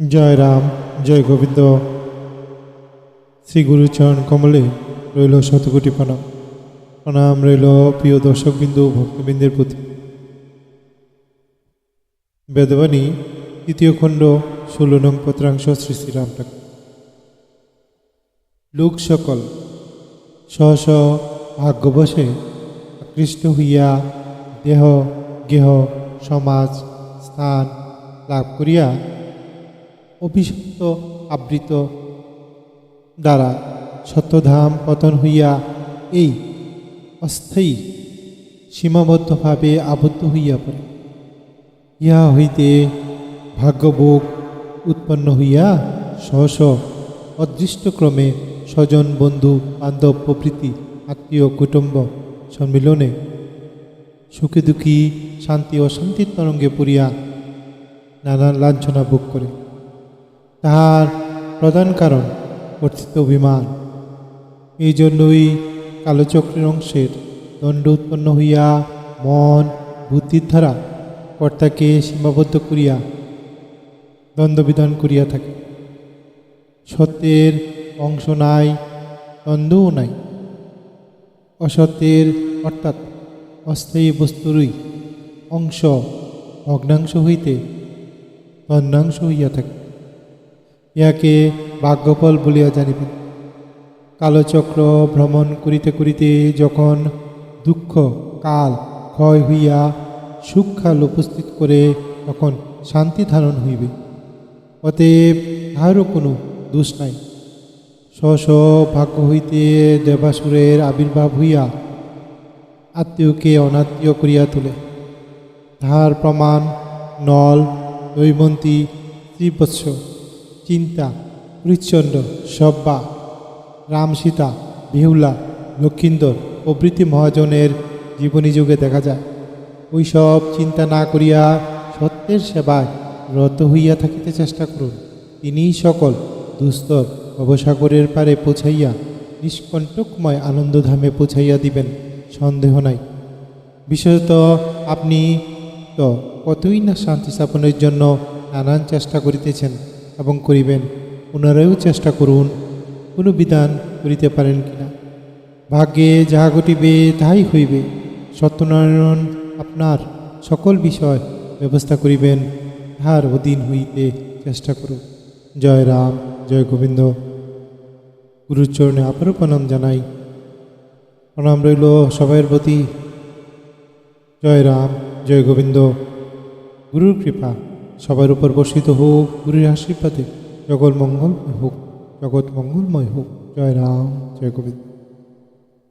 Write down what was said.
জয় রাম, জয় গোবিন্দ। শ্রী গুরুচরণ কমলে রইল শতকোটি প্রণাম প্রণাম রইল প্রিয় দর্শকবিন্দু ভক্তবৃন্দের প্রতি। বেদবাণী তৃতীয় খণ্ড, ষোলো নং পত্রাংশ, শ্রী শ্রীরাম ঠাকুর। লোক সকল স্ব ভাগ্যবশে আকৃষ্ট হইয়া দেহ, গেহ, সমাজ, স্থান লাভ করিয়া অভিশপ্ত আবৃত দ্বারা সত্যধাম পতন হইয়া এই অস্থায়ী সীমাবদ্ধভাবে আবদ্ধ হইয়া পড়ে। ইহা হইতে ভাগ্যভোগ উৎপন্ন হইয়া সহস অদৃষ্টক্রমে স্বজন, বন্ধু, বান্ধব, প্রভৃতি, আত্মীয়, কুটুম্ব সম্মিলনে সুখে দুঃখী, শান্তি ও শান্তির তরঙ্গে পড়িয়া নানান লাঞ্ছনা ভোগ করে। তাহার প্রধান কারণ কর্তৃত্ব অভিমান। এই জন্যই কালোচক্রের অংশের দণ্ড উৎপন্ন হইয়া মন, বুদ্ধির দ্বারা কর্তাকে সীমাবদ্ধ করিয়া দ্বন্দ্ববিধান করিয়া থাকে। সত্যের অংশ নাই, দ্বন্দ্বও নাই। অসত্যের অর্থাৎ অস্থায়ী বস্তুরই অংশ, ভগ্নাংশ হইতে দ্বন্দ্বাংশ হইয়া থাকে। ইহাকে ভাগ্যফল বলিয়া জানিবেন। কালচক্র ভ্রমণ করিতে করিতে যখন দুঃখ, কাল, ক্ষয় হইয়া সুখ কাল উপস্থিত করে, তখন শান্তি ধারণ হইবে। অতএব তাহারও কোনো দোষ নাই। স্ব ভাগ্য হইতে দেবাসুরের আবির্ভাব হইয়া আত্মীয়কে অনাত্মীয় করিয়া তোলে। তাহার প্রমাণ, নল দৈমন্তী ত্রিবৎস। চিন্তা পরিচ্ছন্ন সব্বা রাম সীতা বিহুলা, লক্ষিন্দর প্রভৃতি মহাজনের জীবনী যুগে দেখা যায়। ওই সব চিন্তা না করিয়া সত্যের সেবায় রত হইয়া থাকিতে চেষ্টা করুন। তিনিই সকল দুস্তর অবসাগরের পারে পৌঁছাইয়া নিষ্কণ্টকময় আনন্দধামে পৌঁছাইয়া দিবেন, সন্দেহ নাই। বিশেষত আপনি তো কতই না শান্তি স্থাপনের জন্য নানান চেষ্টা করিতেছেন। এবং করিবেন, পুনরায়ও চেষ্টা করুন কোনো বিধান করিতে পারেন কিনা। ভাগ্যে যাহা ঘটিবে, তাহাই হইবে। সত্যনারায়ণ আপনার সকল বিষয় ব্যবস্থা করিবেন, তাহার অধীন হইতে চেষ্টা করুন। জয় রাম, জয় গোবিন্দ। গুরুচরণে আবারও প্রণাম জানাই। প্রণাম রইল সবাইয়ের প্রতি। জয় রাম, জয় গোবিন্দ। গুরুর কৃপা। সবার উপর বর্ষিত হোক, গুরুর আশীর্বাদে জগৎ মঙ্গলময় হোক, জগৎ মঙ্গলময় হোক। জয় রাম, জয় গোবিন্দ।